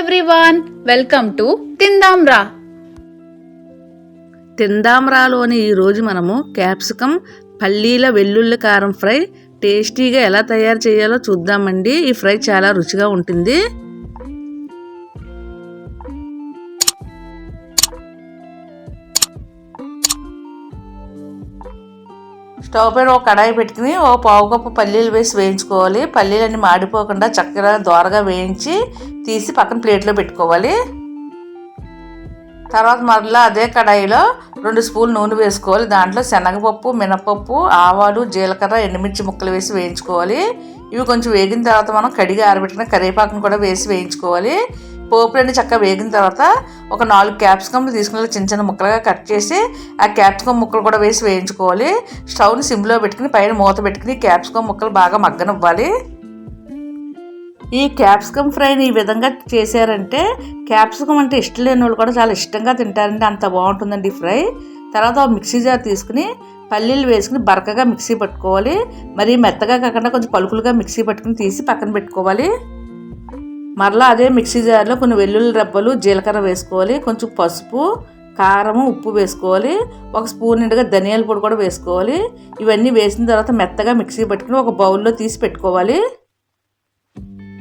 Everyone welcome to తిందాంరా తిందామరాలోని ఈరోజు మనము క్యాప్సికం పల్లీల వెల్లుల్లి కారం ఫ్రై టేస్టీగా ఎలా తయారు చేయాలో చూద్దామండి. ఈ ఫ్రై చాలా రుచిగా ఉంటుంది. స్టవ్ పైన ఒక కడాయి పెట్టుకుని ఓ పావు కప్పు పల్లీలు వేసి వేయించుకోవాలి. పల్లీలన్నీ మాడిపోకుండా చక్కగా దోరగా వేయించి తీసి పక్కన ప్లేట్లో పెట్టుకోవాలి. తర్వాత మరలా అదే కడాయిలో రెండు స్పూన్లు నూనె వేసుకోవాలి. దాంట్లో శనగపప్పు మినపప్పు ఆవాలు జీలకర్ర ఎండుమిర్చి ముక్కలు వేసి వేయించుకోవాలి. ఇవి కొంచెం వేగిన తర్వాత మనం కడిగి ఆరబెట్టిన కరివేపాకును కూడా వేసి వేయించుకోవాలి. పోపులన్నీ చక్కగా వేగిన తర్వాత ఒక నాలుగు క్యాప్సికమ్లు తీసుకుని చిన్న చిన్న ముక్కలుగా కట్ చేసి ఆ క్యాప్సికమ్ ముక్కలు కూడా వేసి వేయించుకోవాలి. స్టవ్ని సిమ్లో పెట్టుకుని పైన మూత పెట్టుకుని క్యాప్సికమ్ ముక్కలు బాగా మగ్గనివ్వాలి. ఈ క్యాప్సికమ్ ఫ్రైని ఈ విధంగా చేశారంటే క్యాప్సికమ్ అంటే ఇష్టం లేని వాళ్ళు కూడా చాలా ఇష్టంగా తింటారండి. అంత బాగుంటుందండి ఫ్రై. తర్వాత మిక్సీ జార్ తీసుకుని పల్లీలు వేసుకుని బరకగా మిక్సీ పట్టుకోవాలి. మరి మెత్తగా కాకుండా కొంచెం పలుకులుగా మిక్సీ పట్టుకుని తీసి పక్కన పెట్టుకోవాలి. మరలా అదే మిక్సీ జార్లో కొన్ని వెల్లుల్లి రబ్బలు జీలకర్ర వేసుకోవాలి కొంచెం పసుపు కారం ఉప్పు వేసుకోవాలి ఒక స్పూన్ నిండుగా ధనియాల పొడి కూడా వేసుకోవాలి. ఇవన్నీ వేసిన తర్వాత మెత్తగా మిక్సీ పెట్టుకుని ఒక బౌల్లో తీసి పెట్టుకోవాలి.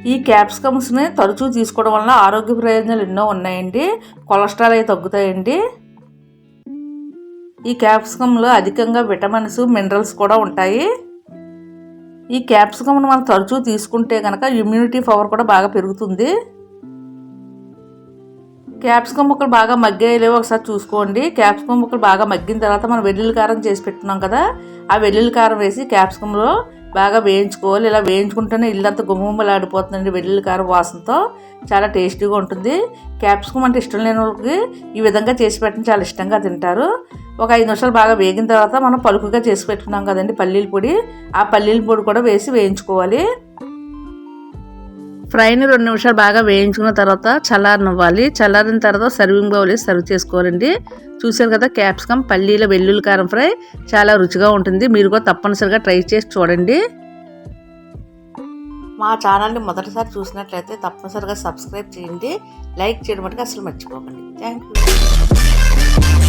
ఈ క్యాప్సికమ్స్ని తరచూ తీసుకోవడం వల్ల ఆరోగ్య ప్రయోజనాలు ఎన్నో ఉన్నాయండి. కొలెస్ట్రాల్ అవి తగ్గుతాయండి. ఈ క్యాప్సికంలో అధికంగా విటమిన్స్ మినరల్స్ కూడా ఉంటాయి. ఈ క్యాప్సికమ్ను మనం తరచూ తీసుకుంటే కనుక ఇమ్యూనిటీ పవర్ కూడా బాగా పెరుగుతుంది. క్యాప్సికమ్ ముక్కలు బాగా మగ్గాయలేవో ఒకసారి చూసుకోండి. క్యాప్సికమ్ ముక్కలు బాగా మగ్గిన తర్వాత మనం వెల్లుల్లి కారం చేసి పెట్టుకున్నాం కదా ఆ వెల్లుల్లి కారం వేసి క్యాప్సికంలో బాగా వేయించుకోవాలి. ఇలా వేయించుకుంటేనే ఇల్లంతా గుమ్మగుమ్మలాడిపోతుందండి వెల్లుల్లి కారం వాసనతో. చాలా టేస్టీగా ఉంటుంది. క్యాప్సికమ్ అంటే ఇష్టం లేని వాళ్ళకి ఈ విధంగా చేసి పెట్టడం చాలా ఇష్టంగా తింటారు. ఒక ఐదు నిమిషాలు బాగా వేగిన తర్వాత మనం పలుకుగా చేసి పెట్టుకున్నాం కదండి పల్లీల పొడి. ఆ పల్లీల పొడి కూడా వేసి వేయించుకోవాలి. ఫ్రైని రెండు నిమిషాలు బాగా వేయించుకున్న తర్వాత చల్లారనివ్వాలి చల్లారిన తర్వాత సర్వింగ్ బౌల్ వేసి సర్వ్ చేసుకోవాలండి. చూశారు కదా క్యాప్సికమ్ పల్లీల వెల్లుల్లి కారం ఫ్రై చాలా రుచిగా ఉంటుంది. మీరు కూడా తప్పనిసరిగా ట్రై చేసి చూడండి. మా ఛానల్ని మొదటిసారి చూసినట్లయితే తప్పనిసరిగా సబ్స్క్రైబ్ చేయండి. లైక్ చేయడం మటుకు అసలు మర్చిపోకండి. Thank you